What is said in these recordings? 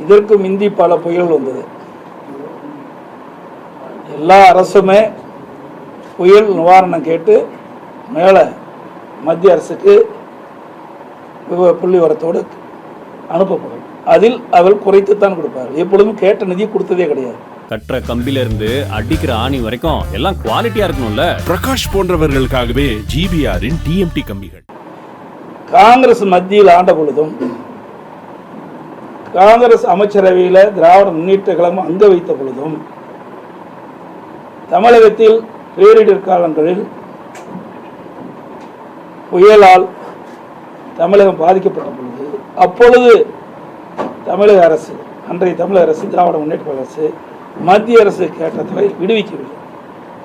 இதற்கு மிந்தி பல புயல் வந்தது. எல்லா அரசுமே புயல் நிவாரணம் கேட்டு மேலே மத்திய அரசுக்கு விவ- புள்ளி வரத்தோடு அனுப்பப்படும். அதில் அவள் குறைத்துத்தான் கொடுப்பார் எப்பொழுதும் கேட்ட நிதி கொடுத்ததே கிடையாது. கட்டுற கம்பில இருந்து அடிக்கிற ஆணி வரைக்கும் எல்லாம் குவாலிட்டியா இருக்கணும்ல? பிரகாஷ் போன்றவர்களுக்காகவே ஜிபிஆரின் டிஎம்டி கம்பிகள். காங்கிரஸ் மத்தியில் ஆண்ட பொழுதும் காங்கிரஸ் அமைச்சரவையில் திராவிட முன்னேற்ற கழகம் அங்க வைத்த பொழுதும் தமிழகத்தில் பேரிடர் காலங்களில் புயலால் தமிழகம் பாதிக்கப்பட்ட பொழுது அப்பொழுது தமிழக அரசு அன்றைய தமிழக அரசு திராவிட முன்னேற்ற அரசு மத்திய அரசு கேட்ட தொகை விடுவிக்கவில்லை.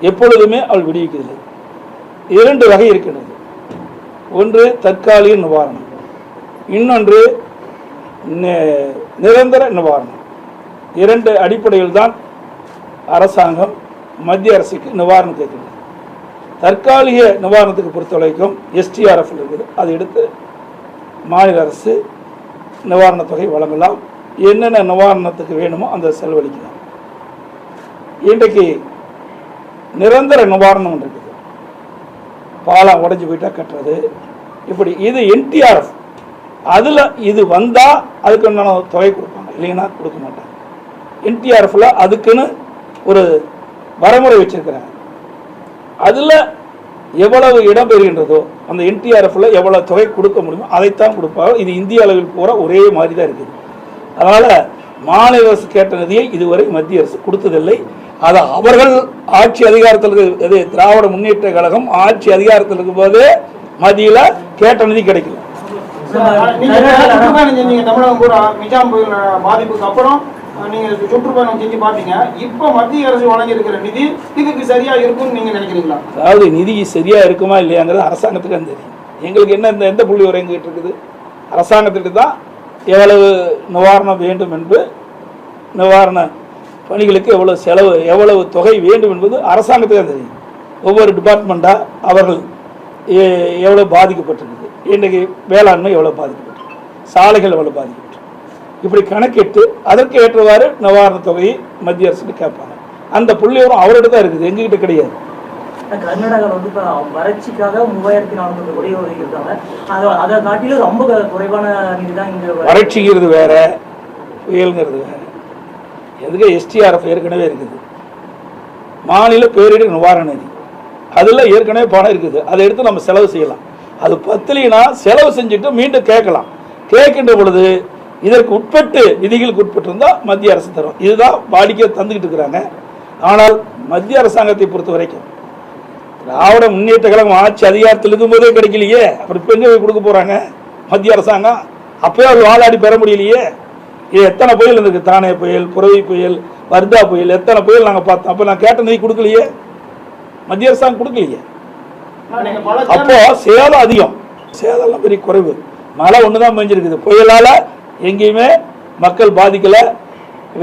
எப்பொழுதுமே அவள் விடுவிக்கவில்லை. இரண்டு வகை இருக்கின்றது. ஒன்று தற்காலிக நிவாரணம். இன்னொன்று நிரந்தர நிவாரணம். இரண்டு அடிப்படையில் தான் அரசாங்கம் மத்திய அரசுக்கு நிவாரணம் கேட்கிறது தற்காலிக நிவாரணத்துக்கு பொறுத்த வரைக்கும் எஸ்டிஆர்எஃப் இருக்குது. அதை எடுத்து மாநில அரசு நிவாரணத் தொகை வழங்கலாம். என்னென்ன நிவாரணத்துக்கு வேணுமோ அந்த செலவழிக்கலாம். இன்றைக்கு நிரந்தர நிவாரணம் இருக்குது. பாலம் உடஞ்சி போயிட்டா கட்டுறது. இப்படி இது என்டிஆர்எஃப் அதில் இது வந்தால் அதுக்கு உண்டான தொகை கொடுப்பாங்க. இல்லைன்னா கொடுக்க மாட்டாங்க. என்டிஆர்எஃப்ல அதுக்குன்னு ஒரு வரமுறை வச்சிருக்கிறாங்க. அதில் எவ்வளவு இடம் பெறுகின்றதோ அந்த என்டிஆர்எஃப்ல எவ்வளவு தொகை கொடுக்க முடியுமோ அதைத்தான் கொடுப்பாங்க இது இந்திய அளவில் பூரா ஒரே மாதிரி தான் இருக்குது அதனால் மாநில அரசு கேட்ட நிதியை இதுவரை மத்திய அரசு கொடுத்ததில்லை. அது அவர்கள் ஆட்சி அதிகாரத்தில் இருக்கு- இது திராவிட முன்னேற்ற கழகம் ஆட்சி அதிகாரத்தில் இருக்கும்போது மத்தியில் கேட்ட நிதி கிடைக்கல. சுற்றுப்பயணம் செஞ்சீங்க தமிழகம் பூரா மிஜாம் புயல் பாதிப்புக்கு அப்புறம் நீங்க சுற்றுப்பயணம் செஞ்சு பாத்தீங்க இப்ப மத்திய அரசு வழங்கி இருக்கிற நிதி இதுக்கு சரியா இருக்கும்னு நீங்க நினைக்கிறீங்களா? அதாவது நிதி சரியா இருக்குமா இல்லையாங்கிறது அரசாங்கத்துக்கு தெரியும். எங்களுக்கு என்ன இந்த எந்த புள்ளி எங்கிட்டு இருக்குது? அரசாங்கத்துக்கு தான் எவ்வளவு நிவாரணம் வேண்டும் என்று நிவாரண பணிகளுக்கு எவ்வளவு செலவு எவ்வளவு தொகை வேண்டும் என்பது அரசாங்கத்துக்கு தெரியும். ஒவ்வொரு டிபார்ட்மெண்ட்டாக அவர்கள் எ- எவ்வளவு பாதிக்கப்பட்டிருக்குது? இன்றைக்கு வேளாண்மை எவ்வளவு பாதிக்கப்பட்டிருக்கு? சாலைகள் எவ்வளவு பாதிக்கப்பட்டிருக்கு? இப்படி கணக்கிட்டு அதற்கு ஏற்றவாறு நிவாரணத் தொகையை மத்திய அரசுக்கு கேட்பாங்க. அந்த புள்ளிவரம் அவர்கிட்ட தான் இருக்குது எங்ககிட்ட கிடையாது. கர்நாடகாவில் வந்து இப்போ வறட்சிக்காக மூவாயிரத்தி நானூறு கோடி ஒதுக்கியிருக்காங்க. அதை அதை காட்டிலும் ரொம்ப குறைவான நிதி தான் இங்கே வறட்சிங்கிறது வேற புயலுங்கிறது வேற. எதுக்கு எஸ்டிஆர்எஃப் ஏற்கனவே இருக்குது? மாநில பேரிடர் நிவாரண நிதி. அதில் ஏற்கனவே பணம் இருக்குது. அதை எடுத்து நம்ம செலவு செய்யலாம். அது பத்திலினா செலவு செஞ்சுட்டு மீண்டும் கேட்கலாம். கேட்கின்ற பொழுது இதற்கு உட்பட்டு விதிகளுக்கு உட்பட்டு இருந்தால் மத்திய அரசு தரும். இதுதான் வாடிக்கை தந்துக்கிட்டு இருக்கிறாங்க. ஆனால் மத்திய அரசாங்கத்தை பொறுத்த வரைக்கும் திராவிட முன்னேற்ற கழகம் ஆட்சி அதிகாரத்தில் இருக்கும்போதே கிடைக்கலையே. அப்புறம் இப்போ கொடுக்க போகிறாங்க மத்திய அரசாங்கம் அப்போயே அவர் வாழாடி பெற முடியலையே. இது எத்தனை புயல்? இருக்குது தானே புயல் புறவை புயல் வர்தா புயல் எத்தனை புயல் நாங்கள் பார்த்தோம். அப்போ நான் கேட்ட நிதி கொடுக்கலையே. மத்திய அரசாங்கம் கொடுக்கலையே. அப்போ சேதம் அதிகம். சேதம்லாம் பெரிய குறைவு. மழை ஒன்று தான் பெஞ்சிருக்குது. புயலால எங்கேயுமே மக்கள் பாதிக்கல.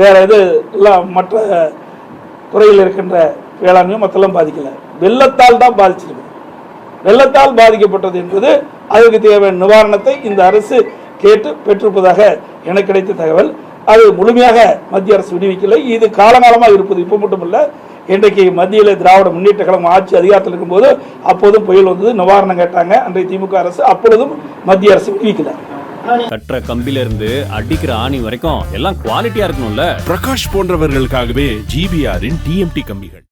வேற இது எல்லாம் மற்ற துறையில் இருக்கின்ற வேளாண்மை மற்றெல்லாம் பாதிக்கல. வெள்ளத்தால் தான் பாதிச்சிருக்கு. வெள்ளத்தால் பாதிக்கப்பட்டது என்பது அதற்கு தேவையான நிவாரணத்தை இந்த அரசு கேட்டு பெற்றிருப்பதாக எனக்கு கிடைத்த தகவல். அது முழுமையாக மத்திய அரசு விடுவிக்கலை. இது காலகாலமாக இருப்பது. இப்போ மட்டும் இல்லை இன்றைக்கு மத்தியில் திராவிட முன்னேற்ற கழகம் ஆட்சி அதிகாரத்தில் இருக்கும்போது அப்போதும் புயல் வந்தது. நிவாரணம் கேட்டாங்க. அன்றைய திமுக அரசு அப்பொழுதும் மத்திய அரசு விடுவிக்கல. கட்டுற கம்பில இருந்து அடிக்கிற ஆணி வரைக்கும் எல்லாம் குவாலிட்டியா இருக்கணும்ல. பிரகாஷ் போன்றவர்களுக்காகவே ஜிபிஆரின் டிஎம்டி கம்பிகள்.